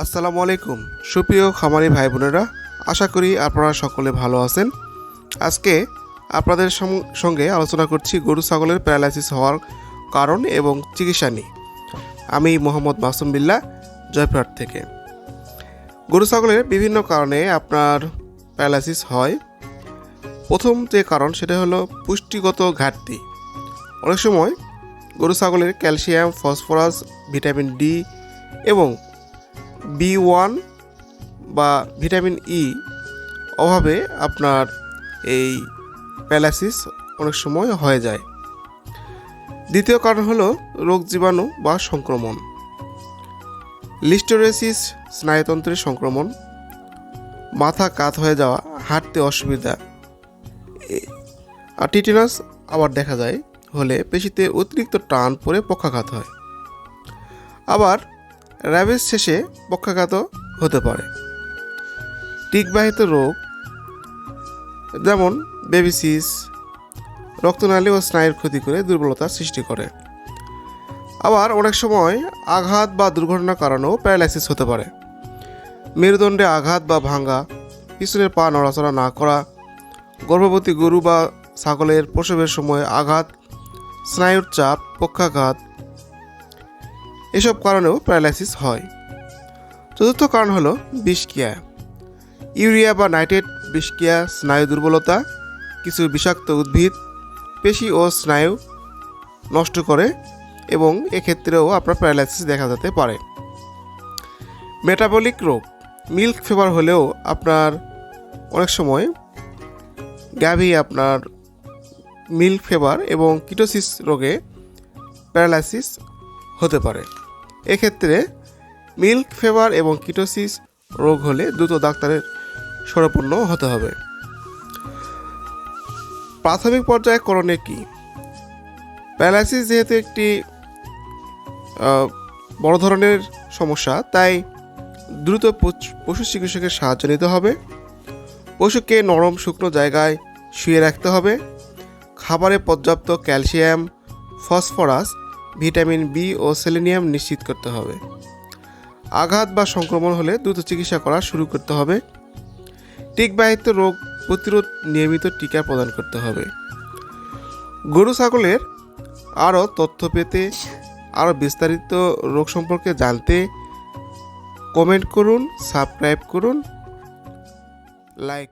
আসসালামু আলাইকুম। সুপ্রিয় খামারি ভাই বোনেরা, আশা করি আপনারা সকলে ভালো আছেন। আজকে আপনাদের সঙ্গে আলোচনা করছি গরু ছাগলের প্যারালাইসিস হওয়ার কারণ এবং চিকিৎসা নিয়ে। আমি মোহাম্মদ মাসুম বিল্লাহ, জয়পুরহাট থেকে। গরু ছাগলের বিভিন্ন কারণে আপনার প্যারালাইসিস হয়। প্রথম যে কারণ সেটা হলো পুষ্টিগত ঘাটতি। অনেক সময় গরু ছাগলের ক্যালসিয়াম, ফসফরাস, ভিটামিন ডি এবং বি ওয়ান বা ভিটামিন ই অভাবে আপনার এই প্যালাসিস অনেক সময় হয়ে যায়। দ্বিতীয় কারণ হলো রোগ জীবাণু বা সংক্রমণ। লিস্টোরেসিস, স্নায়ুতন্ত্রের সংক্রমণ, মাথা কাত হয়ে যাওয়া, হাঁটতে অসুবিধা আর টিটেনাস আবার দেখা যায় হলে পেশিতে অতিরিক্ত টান পড়ে পক্ষাঘাত হয়। আবার র্যাবিস শেষে পক্ষাঘাত হতে পারে। টিকবাহিত রোগ যেমন বেবিসিস, রক্তনালী ও স্নায়ুর ক্ষতি করে দুর্বলতার সৃষ্টি করে। আবার অনেক সময় আঘাত বা দুর্ঘটনার কারণেও প্যারালাইসিস হতে পারে। মেরুদণ্ডে আঘাত বা ভাঙ্গা, পিছনের পা নড়াচড়া না করা, গর্ভবতী গরু বা ছাগলের প্রসবের সময় আঘাত, স্নায়ুর চাপ, পক্ষাঘাত এসব কারণেও প্যারালাইসিস হয়। চতুর্থ কারণ হলো বিষক্রিয়া। ইউরিয়া বা নাইট্রেট, বিষক্রিয়া, স্নায়ু দুর্বলতা, কিছু বিষাক্ত উদ্ভিদ, পেশি ও স্নায়ু নষ্ট করে এবং এক্ষেত্রেও আপনার প্যারালাইসিস দেখা যেতে পারে। মেটাবলিক রোগ। মিল্ক ফিভার হলেও আপনার অনেক সময় গ্যাভি আপনার মিল্ক ফিভার এবং কিটোসিস রোগে প্যারালাইসিস হতে পারে। এক্ষেত্রে মিল্ক ফেভার এবং কিটোসিস রোগ হলে দ্রুত ডাক্তারের শরণাপন্ন হতে হবে। প্রাথমিক পর্যায়ে করণীয় কি? প্যারালাইসিস যেহেতু একটি বড় ধরনের সমস্যা, তাই দ্রুত পশু চিকিৎসকের সাহায্য নিতে হবে। পশুকে নরম শুকনো জায়গায় শুয়ে রাখতে হবে। খাবারে পর্যাপ্ত ক্যালসিয়াম, ফসফরাস ভিটামিন বি ও সেলেনিয়াম নিশ্চিত করতে হবে। আঘাত বা সংক্রমণ হলে দ্রুত চিকিৎসা করা শুরু করতে হবে। টিকবাহিত রোগ প্রতিরোধ নিয়মিত টিকা প্রদান করতে হবে। গরু, ছাগলের আরও তথ্য পেতে, আরও বিস্তারিত রোগ সম্পর্কে জানতে কমেন্ট করুন, সাবস্ক্রাইব করুন, লাইক